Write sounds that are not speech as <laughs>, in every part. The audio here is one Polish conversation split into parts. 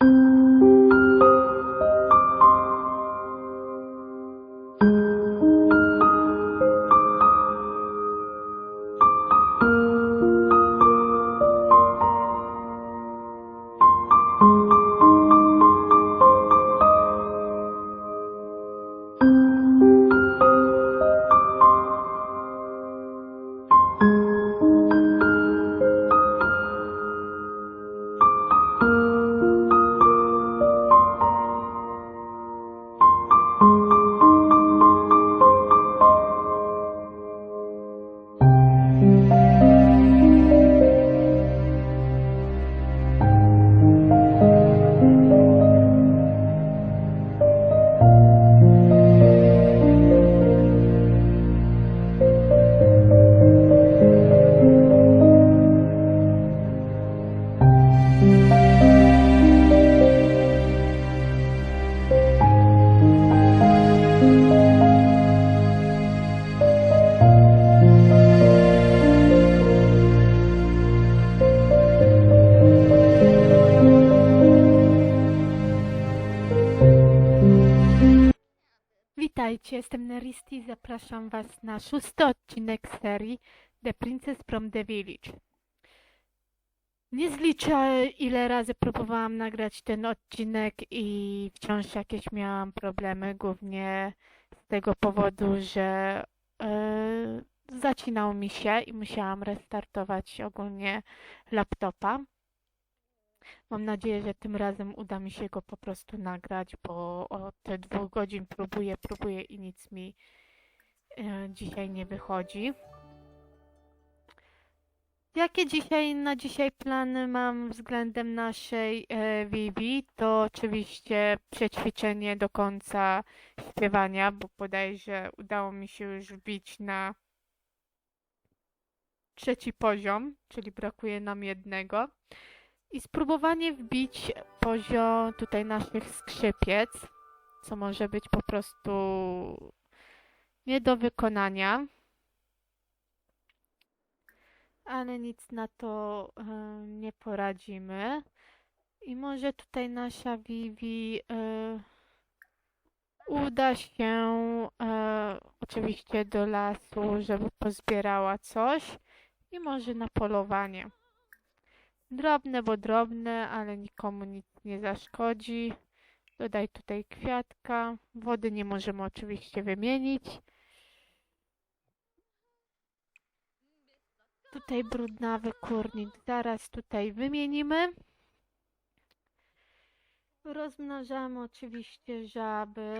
you. Zapraszam Was na szósty odcinek serii The Princess from the Village. Nie zliczę, ile razy próbowałam nagrać ten odcinek i wciąż jakieś miałam problemy, głównie z tego powodu, że e, zacinał mi się i musiałam restartować ogólnie laptopa. Mam nadzieję, że tym razem uda mi się go po prostu nagrać, bo od dwóch godzin próbuję, próbuję i nic mi dzisiaj nie wychodzi. Jakie dzisiaj na dzisiaj plany mam względem naszej e, Vivi? To oczywiście przećwiczenie do końca śpiewania, bo bodajże udało mi się już wbić na trzeci poziom, czyli brakuje nam jednego. I spróbowanie wbić poziom tutaj naszych skrzypiec, co może być po prostu nie do wykonania. Ale nic na to e, nie poradzimy. I może tutaj nasza Vivi e, uda się e, oczywiście do lasu, żeby pozbierała coś i może na polowanie. Drobne, bo drobne, ale nikomu nic nie zaszkodzi. Dodaj tutaj kwiatka. Wody nie możemy oczywiście wymienić. Tutaj brudnawy kurnik zaraz tutaj wymienimy. Rozmnażamy oczywiście żaby,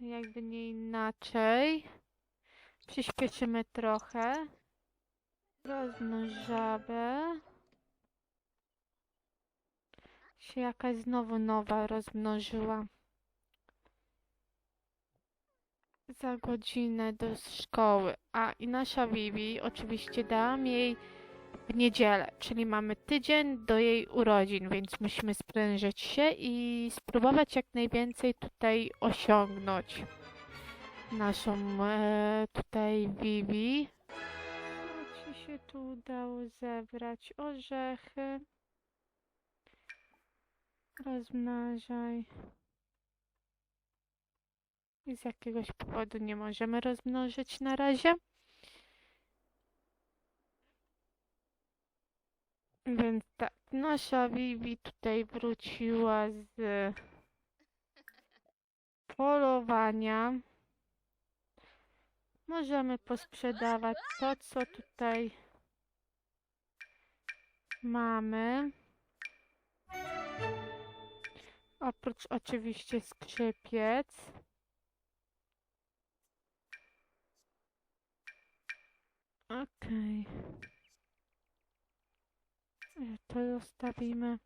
jakby nie inaczej. Przyspieszymy trochę. Rozmnoż żabę się jakaś znowu nowa rozmnożyła. Za godzinę do szkoły. A i nasza Vivi oczywiście dałam jej w niedzielę, czyli mamy tydzień do jej urodzin, więc musimy sprężyć się i spróbować jak najwięcej tutaj osiągnąć. Naszą e, tutaj Vivi. Co ci się tu udało zebrać? Orzechy. Rozmnażaj. I z jakiegoś powodu nie możemy rozmnożyć na razie. Więc tak, nasza Vivi tutaj wróciła z polowania. Możemy posprzedawać to, co tutaj mamy. Oprócz oczywiście skrzypiec. Okej. E, To zostawimy.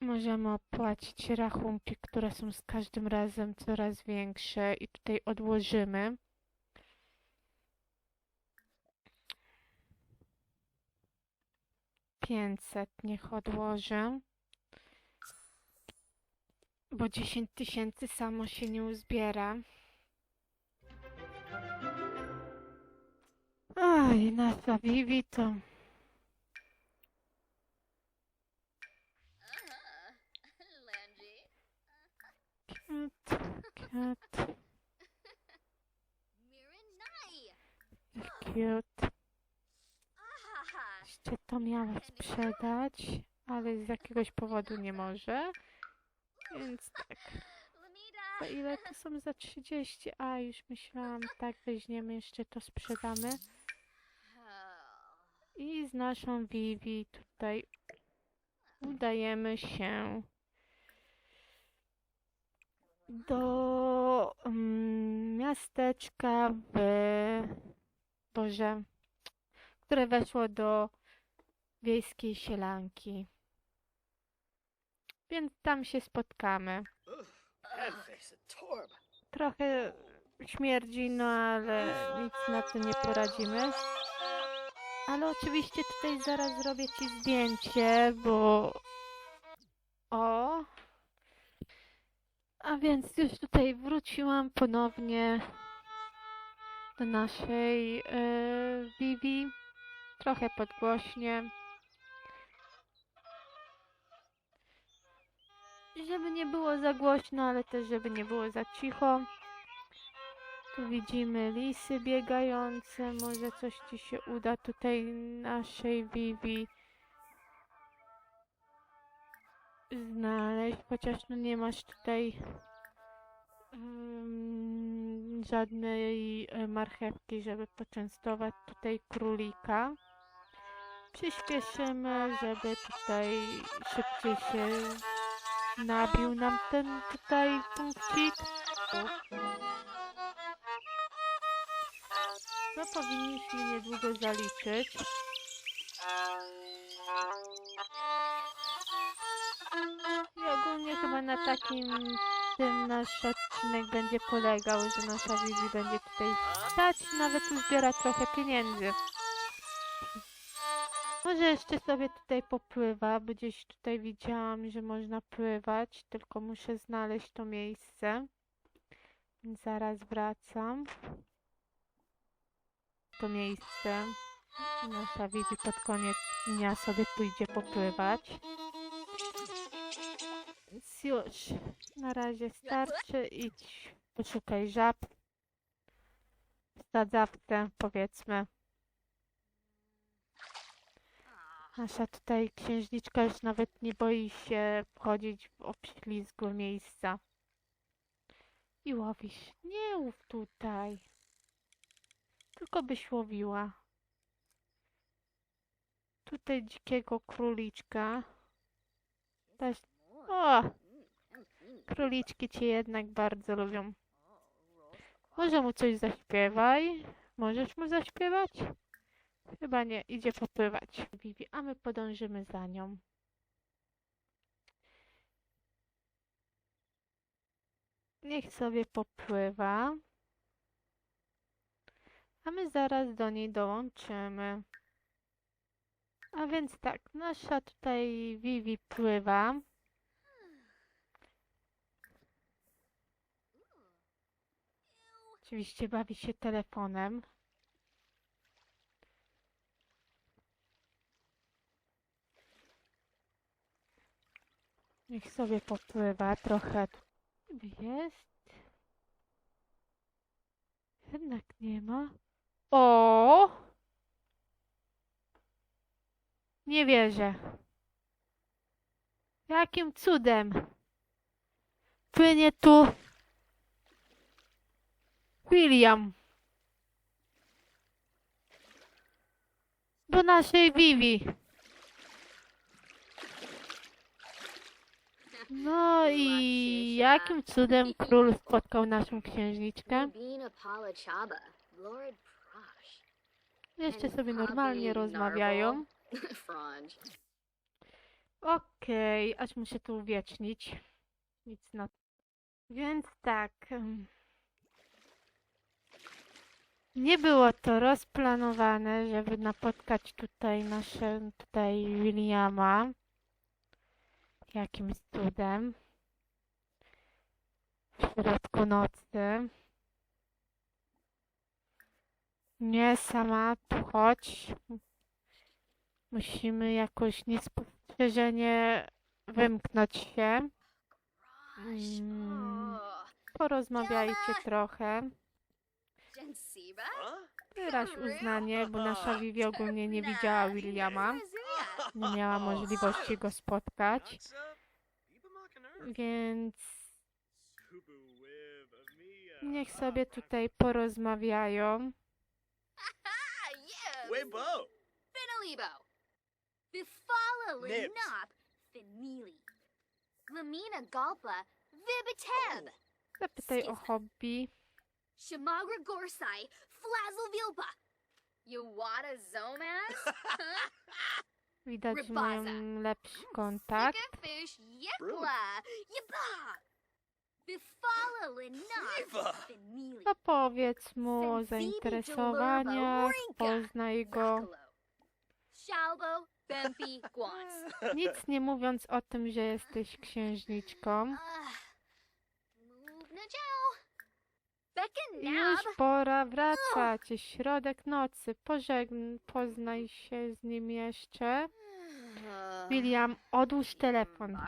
Możemy opłacić rachunki, które są z każdym razem coraz większe i tutaj odłożymy. Pięćset niech odłożę. Bo 10 tysięcy samo się nie uzbiera. Aj, nasza Bibi to... Cat, cat. Cute. Jeszcze to miała sprzedać, ale z jakiegoś powodu nie może. Więc tak. To ile to są za 30? A, już myślałam, tak weźmiemy, jeszcze to sprzedamy. I z naszą Vivi tutaj udajemy się do mm, miasteczka w Boże, które weszło do wiejskiej sielanki. Więc tam się spotkamy. Trochę śmierdzi, no ale nic na to nie poradzimy. Ale oczywiście tutaj zaraz zrobię ci zdjęcie, bo... O! A więc już tutaj wróciłam ponownie do naszej e, Vivi. Trochę podgłośnie. Żeby nie było za głośno, ale też żeby nie było za cicho. Tu widzimy lisy biegające. Może coś ci się uda tutaj naszej Vivi znaleźć. Chociaż no nie masz tutaj mm, żadnej e, marchewki, żeby poczęstować tutaj królika. Przyspieszymy, żeby tutaj szybciej się nabił nam ten tutaj punkcik. No powinniśmy niedługo zaliczyć. I ogólnie chyba na takim tym nasz odcinek będzie polegał, że nasza Vivi będzie tutaj stać, nawet uzbiera trochę pieniędzy. Może jeszcze sobie tutaj popływa, bo gdzieś tutaj widziałam, że można pływać, tylko muszę znaleźć to miejsce. Zaraz wracam. To miejsce. Nasza Vivi pod koniec dnia sobie pójdzie popływać. Już. Na razie starczy. Idź, poszukaj żab. W powiedzmy. Nasza tutaj księżniczka już nawet nie boi się wchodzić w obślizgłe miejsca. I łowisz. Nie łów tutaj. Tylko byś łowiła. Tutaj dzikiego króliczka. Też... O! Króliczki cię jednak bardzo lubią. Może mu coś zaśpiewaj? Możesz mu zaśpiewać? Chyba nie, idzie popływać. Vivi, a my podążymy za nią. Niech sobie popływa. A my zaraz do niej dołączymy. A więc tak, nasza tutaj Vivi pływa. Oczywiście bawi się telefonem. Niech sobie popływa trochę. Jest. Jednak nie ma. O! Nie wierzę. Jakim cudem? Płynie tu William. Do naszej Vivi. No i jakim cudem król spotkał naszą księżniczkę? Jeszcze sobie normalnie rozmawiają. <laughs> Okej, aż muszę to uwiecznić. Nic na Więc tak. Nie było to rozplanowane, żeby napotkać tutaj nasze, tutaj Williama. Jakimś cudem. W środku nocy. Nie, sama, tu chodź. Musimy jakoś niespostrzeżenie wymknąć się. Mm. Porozmawiajcie trochę. Wyraź uznanie, bo nasza Vivi ogólnie nie widziała Williama. Nie miała możliwości go spotkać, więc niech sobie tutaj porozmawiają. <laughs> yes! Weibo! Finalibo! Bifala Linop Finili. Lamina Galpa Vibiteb! Oh. O hobby. Shamagra Gorsai Flazzle Vilba. Iwata Zomas? Widać, <laughs> Ribaza. mają lepszy kontakt. Stickerfish Jekla! Jeba! Finili. Opowiedz mu o zainteresowaniach, poznaj go. <laughs> Nic nie mówiąc o tym, że jesteś księżniczką. Już pora wracać. Środek nocy. Pożegn, poznaj się z nim jeszcze. <sighs> William, odłóż telefon.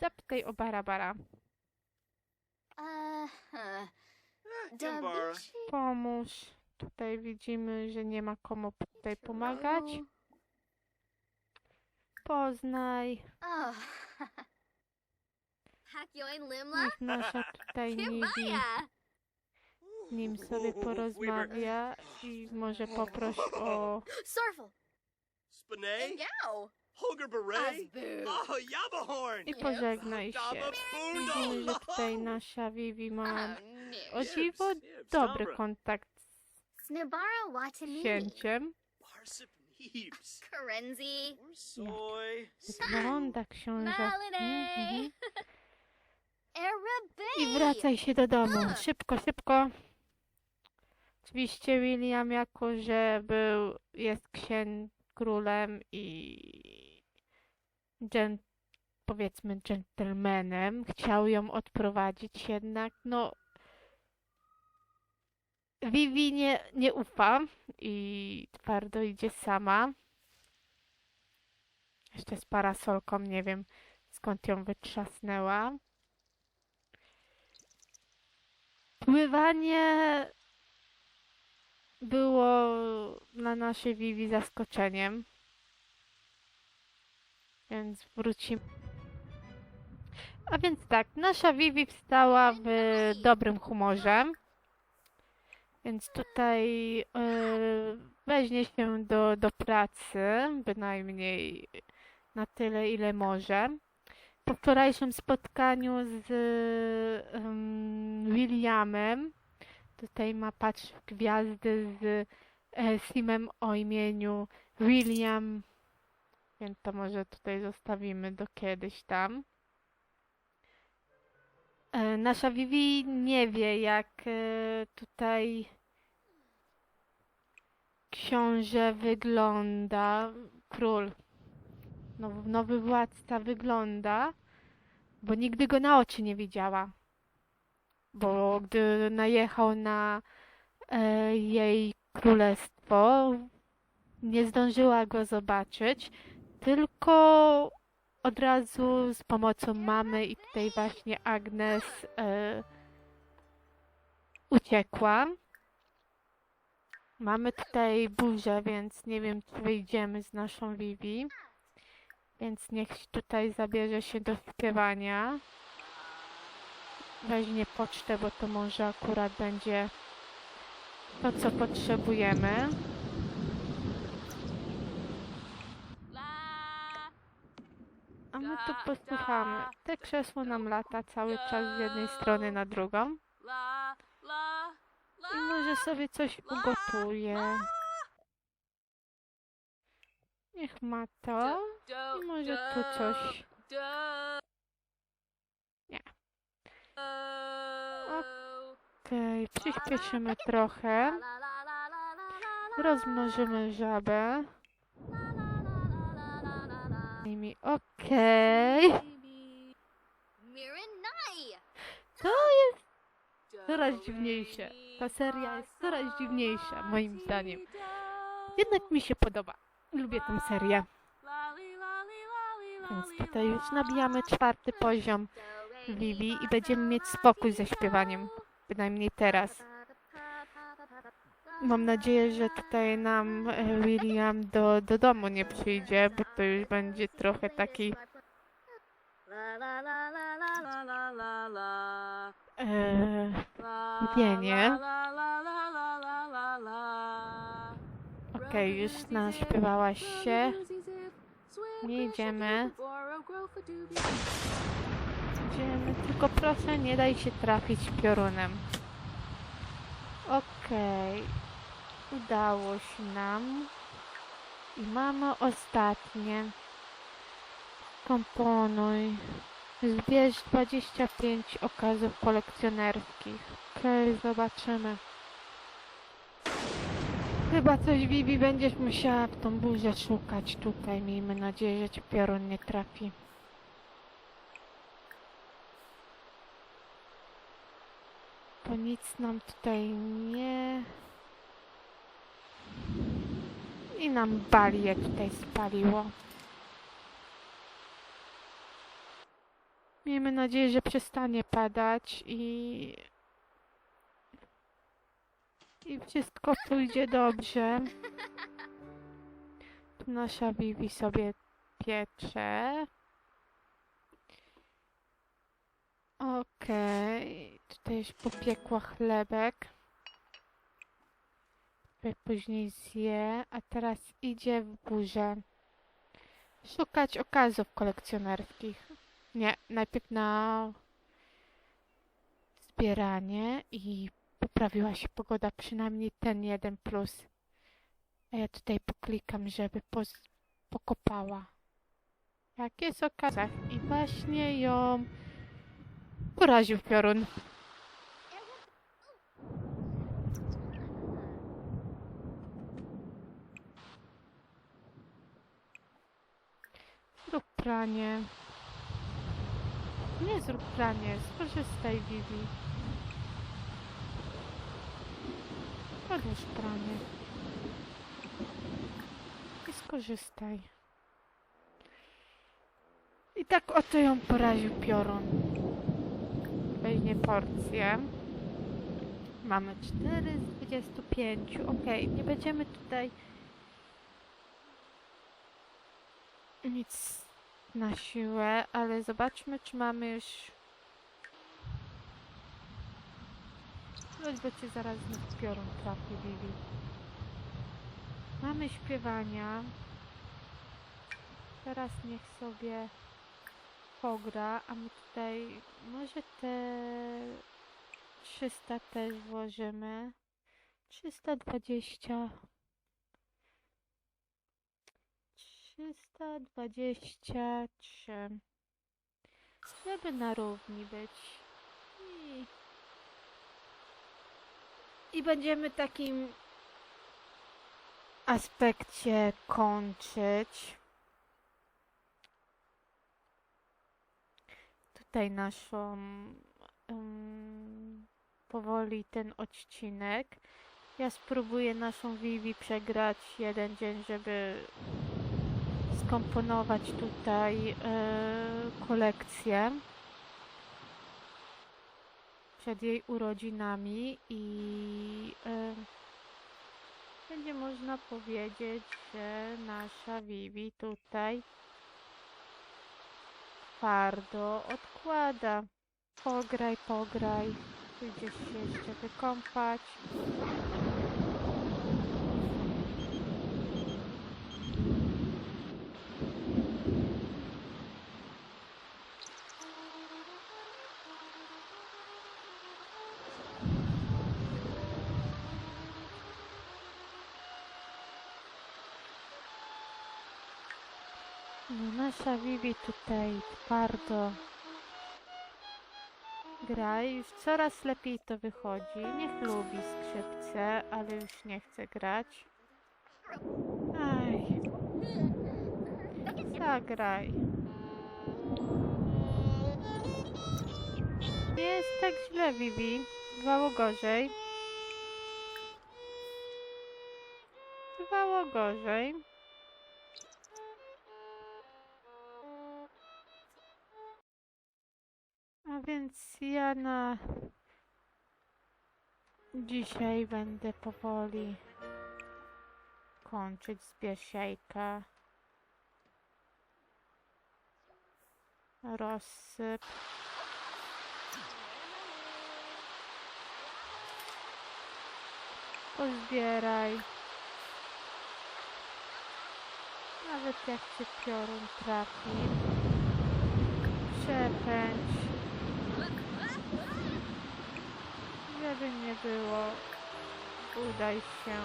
Zapytaj o Barabara. Uh, Gambara. Pomóż. Tutaj widzimy, że nie ma komu tutaj pomagać. Poznaj. Hakyoin <laughs> Limla. Niech nasza tutaj Nivi Kibaya. z nim sobie porozmawia i może poproś o... Surfle. Spinay. Holger Beret. Oh, Yabahorn. i pożegnaj się. Widzimy, że tutaj nasza Vivi ma o dziwo dobry kontakt z księciem. Karenzi. Or soy. Wygląda książę. Mhm. Arabe. I wracaj się do domu. Szybko, szybko. Oczywiście William, jako że był, jest księg królem i dżen, powiedzmy dżentelmenem, chciał ją odprowadzić jednak, no Vivi nie, nie ufa i twardo idzie sama. Jeszcze z parasolką, nie wiem skąd ją wytrzasnęła. Pływanie było dla naszej Vivi zaskoczeniem. Więc wrócimy. A więc tak, nasza Vivi wstała w dobrym humorze. Więc tutaj e, weźmie się do, do pracy, bynajmniej na tyle, ile może. Po wczorajszym spotkaniu z em, Williamem, tutaj ma patrz w gwiazdy z e, Simem o imieniu William, więc to może tutaj zostawimy do kiedyś tam. E, Nasza Vivi nie wie, jak e, tutaj książę wygląda, król, now- nowy władca wygląda, bo nigdy go na oczy nie widziała. Bo gdy najechał na e, jej królestwo, nie zdążyła go zobaczyć, tylko od razu z pomocą mamy i tutaj właśnie Agnes e, uciekła. Mamy tutaj burzę, więc nie wiem, czy wyjdziemy z naszą Vivi. Więc niech tutaj zabierze się do śpiewania. Weźmie pocztę, bo to może akurat będzie to, co potrzebujemy. A my tu posłuchamy. Te krzesło nam lata cały czas z jednej strony na drugą. I może sobie coś ugotuje. Niech ma to. I może tu coś. Nie. Okej, przyspieszymy trochę. Rozmnożymy żabę. Nimi. Okej. Nai. To jest coraz dziwniejsze. Ta seria jest coraz dziwniejsza, moim zdaniem. Jednak mi się podoba. Lubię tę serię. Więc tutaj już nabijamy czwarty poziom. Vivi i będziemy mieć spokój ze śpiewaniem. Bynajmniej teraz. Mam nadzieję, że tutaj nam e, William do, do domu nie przyjdzie, bo to już będzie trochę taki. Eee, nie, nie. Okej, okay, już naśpiewałaś się. Nie idziemy. Idziemy, tylko proszę nie daj się trafić piorunem. Okej, udało się nam. I mamy ostatnie. Komponuj. Zbierz 25 okazów kolekcjonerskich. Okej, zobaczymy. Chyba coś Vivi będziesz musiała w tą burzę szukać tutaj. Miejmy nadzieję, że cię piorun nie trafi. Nic nam tutaj nie... I nam balię tutaj spaliło. Miejmy nadzieję, że przestanie padać i... I wszystko pójdzie dobrze. Nasza Vivi sobie piecze. Okej, tutaj już popiekła chlebek. Tutaj później zje, a teraz idzie w górze szukać okazów kolekcjonerskich. Nie, najpierw na zbieranie i poprawiła się pogoda, przynajmniej ten jeden plus. A ja tutaj poklikam, żeby pokopała. Jak jest okazja. I właśnie ją poraził piorun. Zrób pranie. Nie zrób pranie, skorzystaj Vivi. Odłóż pranie. I skorzystaj. I tak oto ją poraził piorun. Weźmie porcję. Mamy 4 z 25. Okej, nie będziemy tutaj nic na siłę, ale zobaczmy, czy mamy już Chodź, bo cię zaraz znów piorun trafi. Mamy śpiewania. Teraz niech sobie pogra, a my tutaj może te 300 też włożymy. 320. 323. Żeby na równi być. I i będziemy takim aspekcie kończyć. Tutaj naszą um, powoli ten odcinek. Ja spróbuję naszą Vivi przegrać jeden dzień, żeby skomponować tutaj e, kolekcję przed jej urodzinami i e, będzie można powiedzieć, że nasza Vivi tutaj twardo odkłada. Pograj, pograj. Idziesz się jeszcze wykąpać. No nasza Vivi tutaj twardo gra i już coraz lepiej to wychodzi. Niech lubi skrzypce, ale już nie chce grać. Aj. Zagraj. Nie jest tak źle, Vivi. Bywało gorzej. Bywało gorzej. Więc ja na dzisiaj będę powoli kończyć zbierz jajka. Rozsyp. Nawet jak cię piorun trafi. Przepędź. Żeby nie było, udaj się.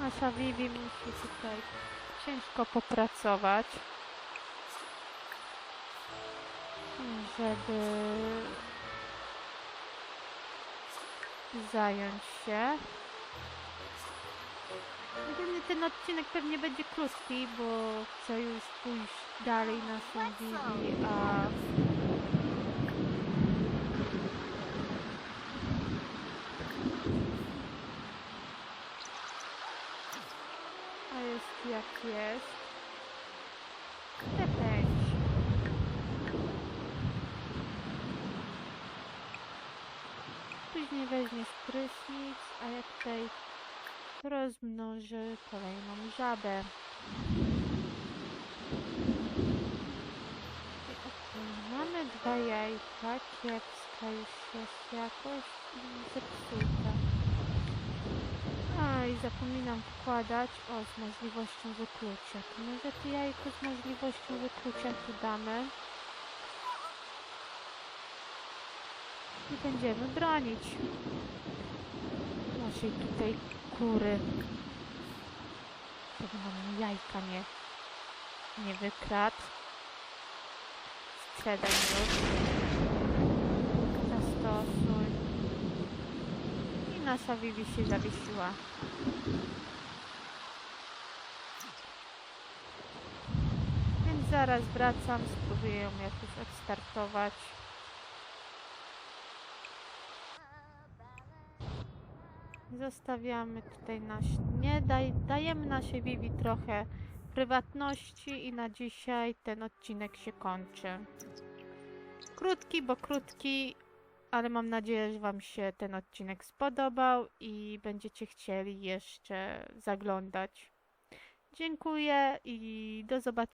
Nasza Vivi musi tutaj ciężko popracować, żeby zająć się. Ogólnie ten odcinek pewnie będzie krótki, bo chcę już pójść dalej na tą Vivi, a a jest jak jest. Przepędź. Później weźmiesz prysznic, a ja tutaj rozmnożę kolejną żabę. I okej, Mamy dwa jajka, kiepska już jest jakoś i zepsuta. A i zapominam wkładać, o z możliwością wyklucia. To może jajko z możliwością wyklucia tu damy. I będziemy bronić naszej tutaj kury. Żeby nam jajka nie, nie wykradł. Sprzedaj już. Zastosuj. I nasza Vivi się zawiesiła. Więc zaraz wracam, spróbuję ją jakoś odstartować. Zostawiamy tutaj nasz... Nie, daj, dajemy naszej Vivi trochę prywatności i na dzisiaj ten odcinek się kończy. Krótki, bo krótki, ale mam nadzieję, że Wam się ten odcinek spodobał i będziecie chcieli jeszcze zaglądać. Dziękuję i do zobaczenia.